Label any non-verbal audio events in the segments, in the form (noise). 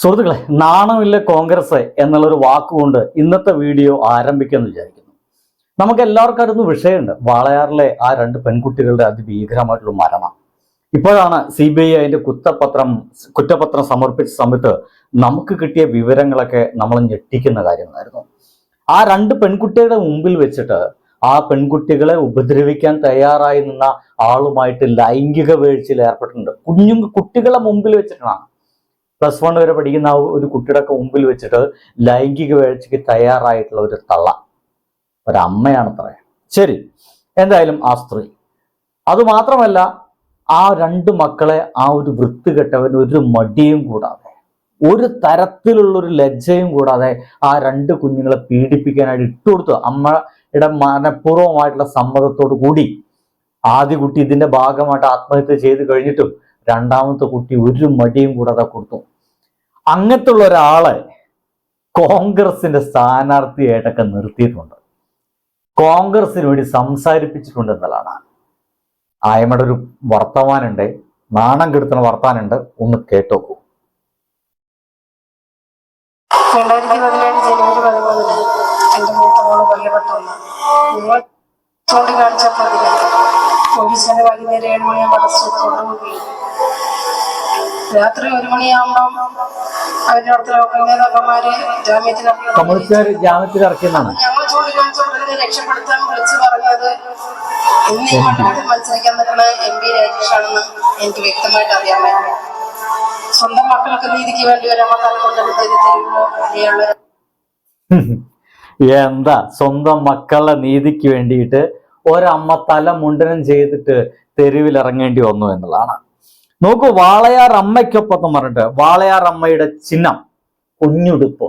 സുഹൃത്തുക്കളെ നാണമില്ല കോൺഗ്രസ് എന്നുള്ളൊരു വാക്കുകൊണ്ട് ഇന്നത്തെ വീഡിയോ ആരംഭിക്കുമെന്ന് വിചാരിക്കുന്നു. നമുക്ക് എല്ലാവർക്കും അറിയുന്ന വിഷയമുണ്ട്. വാളയാറിലെ ആ രണ്ട് പെൺകുട്ടികളുടെ അതിഭീകരമായിട്ടുള്ള മരണം. ഇപ്പോഴാണ് സി ബി ഐ അതിന്റെ കുറ്റപത്രം കുറ്റപത്രം സമർപ്പിച്ച സമയത്ത് നമുക്ക് കിട്ടിയ വിവരങ്ങളൊക്കെ നമ്മൾ ഞെട്ടിക്കുന്ന കാര്യങ്ങളായിരുന്നു. ആ രണ്ട് പെൺകുട്ടികളുടെ മുമ്പിൽ വെച്ചിട്ട് ആ പെൺകുട്ടികളെ ഉപദ്രവിക്കാൻ തയ്യാറായി നിന്ന ആളുമായിട്ട് ലൈംഗിക വീഴ്ചയിൽ ഏർപ്പെട്ടിട്ടുണ്ട്. കുഞ്ഞു കുട്ടികളെ മുമ്പിൽ വെച്ചിട്ടാണ്. പ്ലസ് വൺ വരെ പഠിക്കുന്ന ഒരു കുട്ടിയുടെ മുമ്പിൽ വെച്ചിട്ട് ലൈംഗിക വേഴ്ചയ്ക്ക് തയ്യാറായിട്ടുള്ള ഒരു തള്ള. ഒരമ്മയാണ് പറയാം ശരി എന്തായാലും ആ സ്ത്രീ. അതുമാത്രമല്ല ആ രണ്ട് മക്കളെ ആ ഒരു വൃത്തികെട്ടവൻ ഒരു മടിയും കൂടാതെ ഒരു തരത്തിലുള്ള ഒരു ലജ്ജയും കൂടാതെ ആ രണ്ട് കുഞ്ഞുങ്ങളെ പീഡിപ്പിക്കാനായിട്ട് ഇട്ടുകൊടുത്തു. അമ്മയുടെ മനഃപൂർവമായിട്ടുള്ള സമ്മതത്തോടു കൂടി ആദ്യ കുട്ടി ഇതിന്റെ ഭാഗമായിട്ട് ആത്മഹത്യ ചെയ്ത് കഴിഞ്ഞിട്ടും രണ്ടാമത്തെ കുട്ടി ഒരു മടിയും കൂടാതെ കൊടുത്തു. അങ്ങനത്തെ ഉള്ള ഒരാളെ കോൺഗ്രസിന്റെ സ്ഥാനാർത്ഥിയായിട്ടൊക്കെ നിർത്തിയിട്ടുണ്ട്. കോൺഗ്രസിന് വേണ്ടി സംസാരിപ്പിച്ചിട്ടുണ്ട് എന്നുള്ളതാണ്. ആയമയുടെ ഒരു വർത്തമാനുണ്ട് നാണം കെടുത്തുന്ന വർത്താനുണ്ട് ഒന്ന് കേട്ടോക്കൂ. രണ്ടായിരത്തി പതിനേഴ് മൂത്ത മോൾ ചൂണ്ടിക്കാണിച്ച പ്രതികൾ പോലീസിനെ വൈകുന്നേരം ഏഴ് മണിയാകുമ്പോൾ കൊണ്ടുപോവുകയും രാത്രി ഒരു മണിയാകുമ്പം അവരുടെ അടുത്തുള്ള ലോക്കൽ നേതാക്കന്മാര് ജാമ്യത്തിൽ കമ്മ്യൂണിസ്റ്റുകാർ ജാമ്യത്തിൽ ഇറക്കിയെന്നാണ്. ഞങ്ങൾ ചൂണ്ടിക്കാണിച്ച പ്രതിനെ രക്ഷപ്പെടുത്താൻ വിളിച്ചു പറഞ്ഞത് ഇന്ന് ഈ മണ്ഡലത്തിൽ മത്സരിക്കാൻ നിൽക്കുന്ന എം പി രാജേഷാണെന്ന് എനിക്ക് വ്യക്തമായിട്ട് സ്വന്തം മക്കൾക്ക് നീതിക്ക് വേണ്ടി (laughs) എന്താ? സ്വന്തം മക്കളുടെ നീതിക്ക് വേണ്ടിയിട്ട് ഒരമ്മ തല മുണ്ടനം ചെയ്തിട്ട് തെരുവിലിറങ്ങേണ്ടി വന്നു എന്നുള്ളതാണ്. നോക്കൂ വാളയാർ അമ്മയ്ക്കൊപ്പം പറഞ്ഞിട്ട് വാളയാർ അമ്മയുടെ ചിഹ്നം കുഞ്ഞുടുപ്പ്.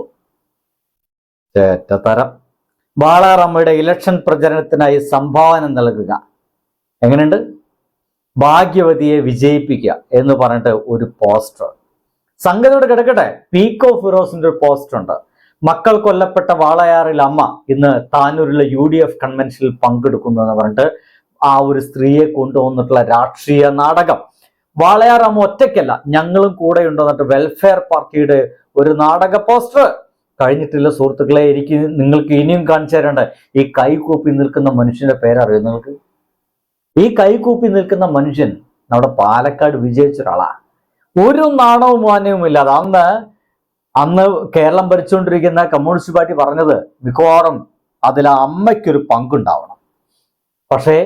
ചേറ്റത്തരം. വാളയാർ അമ്മയുടെ ഇലക്ഷൻ പ്രചരണത്തിനായി സംഭാവന നൽകുക. എങ്ങനെയുണ്ട്? ഭാഗ്യവതിയെ വിജയിപ്പിക്കുക എന്ന് പറഞ്ഞിട്ട് ഒരു പോസ്റ്റർ. സംഗതിയോട് കിടക്കട്ടെ പീക്കോ ഫിറോസിന്റെ ഒരു പോസ്റ്റർ ഉണ്ട്. മക്കൾ കൊല്ലപ്പെട്ട വാളയാറിൽ അമ്മ ഇന്ന് താനൂരിലെ യു ഡി എഫ് കൺവെൻഷനിൽ പങ്കെടുക്കുന്നു എന്ന് പറഞ്ഞിട്ട് ആ ഒരു സ്ത്രീയെ കൊണ്ടുവന്നിട്ടുള്ള രാഷ്ട്രീയ നാടകം അമ്മ ഒറ്റയ്ക്കല്ല ഞങ്ങളും കൂടെ ഉണ്ടെന്നിട്ട് വെൽഫെയർ പാർട്ടിയുടെ ഒരു നാടക പോസ്റ്റർ കഴിഞ്ഞിട്ടില്ല സുഹൃത്തുക്കളെ എനിക്ക് നിങ്ങൾക്ക് ഇനിയും കാണിച്ചു തരേണ്ട ഈ കൈകൂപ്പി നിൽക്കുന്ന മനുഷ്യന്റെ പേരറിയോ നിങ്ങൾക്ക്? ഈ കൈകൂപ്പി നിൽക്കുന്ന മനുഷ്യൻ നമ്മുടെ പാലക്കാട് വിജയിച്ച ഒരാളാ. ഒരു നാണവും മാന്യവും ഇല്ലാതെ അന്ന് അന്ന് കേരളം ഭരിച്ചുകൊണ്ടിരിക്കുന്ന കമ്മ്യൂണിസ്റ്റ് പാർട്ടി പറഞ്ഞത് മിക്കവാറും അതിൽ അമ്മയ്ക്കൊരു പങ്കുണ്ടാവണം. പക്ഷേ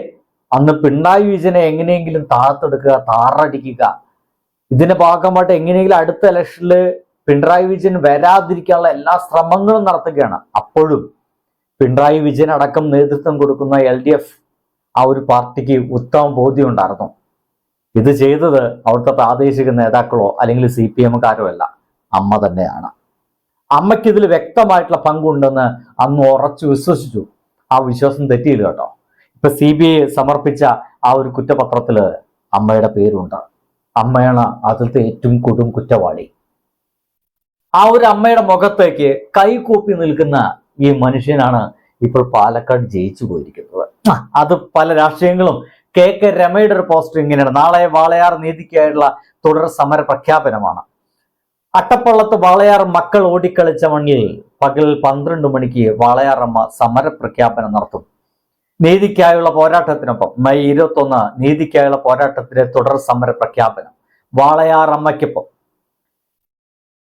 അന്ന് പിണറായി വിജയനെ എങ്ങനെയെങ്കിലും താത്തെടുക്കുക താറടിക്കുക. ഇതിന്റെ ഭാഗമായിട്ട് എങ്ങനെയെങ്കിലും അടുത്ത ഇലക്ഷനിൽ പിണറായി വിജയൻ വരാതിരിക്കാനുള്ള എല്ലാ ശ്രമങ്ങളും നടത്തുകയാണ്. അപ്പോഴും പിണറായി വിജയൻ അടക്കം നേതൃത്വം കൊടുക്കുന്ന എൽ ഡി എഫ് ആ ഒരു പാർട്ടിക്ക് ഉത്തമ ബോധ്യം ഉണ്ടായിരുന്നു. ഇത് ചെയ്തത് അവിടുത്തെ പ്രാദേശിക നേതാക്കളോ അല്ലെങ്കിൽ സി പി എമ്മുകാരോ അല്ല. അമ്മ തന്നെയാണ്. അമ്മയ്ക്ക് ഇതിൽ വ്യക്തമായിട്ടുള്ള പങ്കുണ്ടെന്ന് അന്ന് ഉറച്ചു വിശ്വസിച്ചു. ആ വിശ്വാസം തെറ്റിയില്ല കേട്ടോ. ഇപ്പൊ സി ബി ഐ സമർപ്പിച്ച ആ ഒരു കുറ്റപത്രത്തിൽ അമ്മയുടെ പേരുണ്ട്. അമ്മയാണ് അതിലത്തെ ഏറ്റവും കൊടും കുറ്റവാളി. ആ ഒരു അമ്മയുടെ മുഖത്തേക്ക് കൈകൂപ്പി നിൽക്കുന്ന ഈ മനുഷ്യനാണ് ഇപ്പോൾ പാലക്കാട് ജയിച്ചു പോയിരിക്കുന്നത്. അത് പല രാഷ്ട്രീയങ്ങളും കെ കെ രമയുടെ ഒരു പോസ്റ്റർ ഇങ്ങനെയാണ്. നാളെ വാളയാർ നീതിക്കായിട്ടുള്ള തുടർ സമര പ്രഖ്യാപനമാണ്. അട്ടപ്പള്ളത്ത് വാളയാർ മക്കൾ ഓടിക്കളിച്ച മണ്ണിൽ പകൽ പന്ത്രണ്ട് മണിക്ക് വാളയാറമ്മ സമര പ്രഖ്യാപനം നടത്തും. നീതിക്കായുള്ള പോരാട്ടത്തിനൊപ്പം മെയ് ഇരുപത്തൊന്ന് നീതിക്കായുള്ള പോരാട്ടത്തിലെ തുടർ സമര പ്രഖ്യാപനം വാളയാർ അമ്മയ്ക്കൊപ്പം.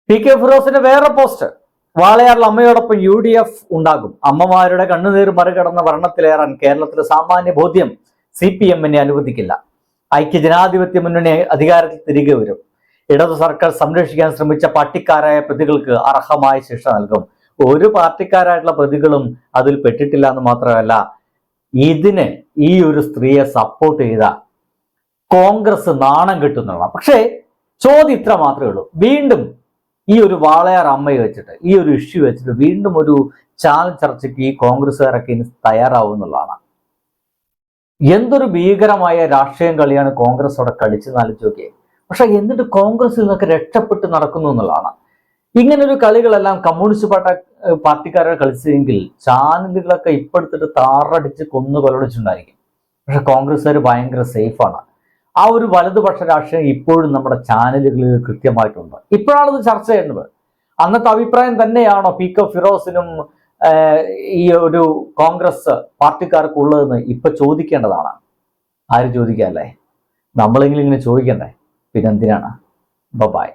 പി കെ ഫിറോസിന്റെ വേറെ പോസ്റ്റ് വാളയാറിൽ അമ്മയോടൊപ്പം യു ഡി എഫ് ഉണ്ടാകും. അമ്മമാരുടെ കണ്ണുനീർ മറികടന്ന ഭരണത്തിലേറാൻ കേരളത്തിലെ സാമാന്യ ബോധ്യം സി പി എമ്മിനെ അനുവദിക്കില്ല. ഐക്യ ജനാധിപത്യ മുന്നണി അധികാരത്തിൽ തിരികെ വരും. ഇടതു സർക്കാർ സംരക്ഷിക്കാൻ ശ്രമിച്ച പാർട്ടിക്കാരായ പ്രതികൾക്ക് അർഹമായ ശിക്ഷ നൽകും. ഒരു പാർട്ടിക്കാരായിട്ടുള്ള പ്രതികളും അതിൽ പെട്ടിട്ടില്ല എന്ന് മാത്രമല്ല ഇതിന് ഈ ഒരു സ്ത്രീയെ സപ്പോർട്ട് ചെയ്ത കോൺഗ്രസ് നാണം കിട്ടുന്നതാണ് പക്ഷേ ചോദ്യം ഇത്ര മാത്രമേ ഉള്ളൂ. വീണ്ടും ഈ ഒരു വാളയാർ അമ്മയെ വെച്ചിട്ട് ഈ ഒരു ഇഷ്യൂ വെച്ചിട്ട് വീണ്ടും ഒരു ചാനൽ ചർച്ചയ്ക്ക് ഈ കോൺഗ്രസ്സുകാരൊക്കെ ഇനി തയ്യാറാവുന്നുള്ളതാണ് എന്തൊരു ഭീകരമായ രാഷ്ട്രീയം കളിയാണ് കോൺഗ്രസ് അവിടെ കളിച്ചെന്ന് ആലോചിച്ച് നോക്കിയേ. പക്ഷെ എന്നിട്ട് കോൺഗ്രസ് നിന്നൊക്കെ രക്ഷപ്പെട്ട് നടക്കുന്നു എന്നുള്ളതാണ്. ഇങ്ങനൊരു കളികളെല്ലാം കമ്മ്യൂണിസ്റ്റ് പാർട്ട പാർട്ടിക്കാരെ കളിച്ചെങ്കിൽ ചാനലുകളൊക്കെ ഇപ്പെടുത്തിട്ട് താറടിച്ച് കൊന്നു കൊലടിച്ചുണ്ടായിരിക്കും പക്ഷെ കോൺഗ്രസ്സുകാർ ഭയങ്കര സേഫാണ് ആ ഒരു വലതുപക്ഷ രാഷ്ട്രീയം ഇപ്പോഴും നമ്മുടെ ചാനലുകളിൽ കൃത്യമായിട്ടുണ്ട്. ഇപ്പോഴാണത് ചർച്ച ചെയ്യുന്നത്. അന്നത്തെ അഭിപ്രായം തന്നെയാണോ പി കെ ഫിറോസിനും ഈ ഒരു കോൺഗ്രസ് പാർട്ടിക്കാർക്കുള്ളതെന്ന് ഇപ്പൊ ചോദിക്കേണ്ടതാണ്? ആര് ചോദിക്കാല്ലേ നമ്മളെങ്കിലും ഇങ്ങനെ ചോദിക്കണ്ടേ? പിന്നെന്തിനാണ്? ബൈ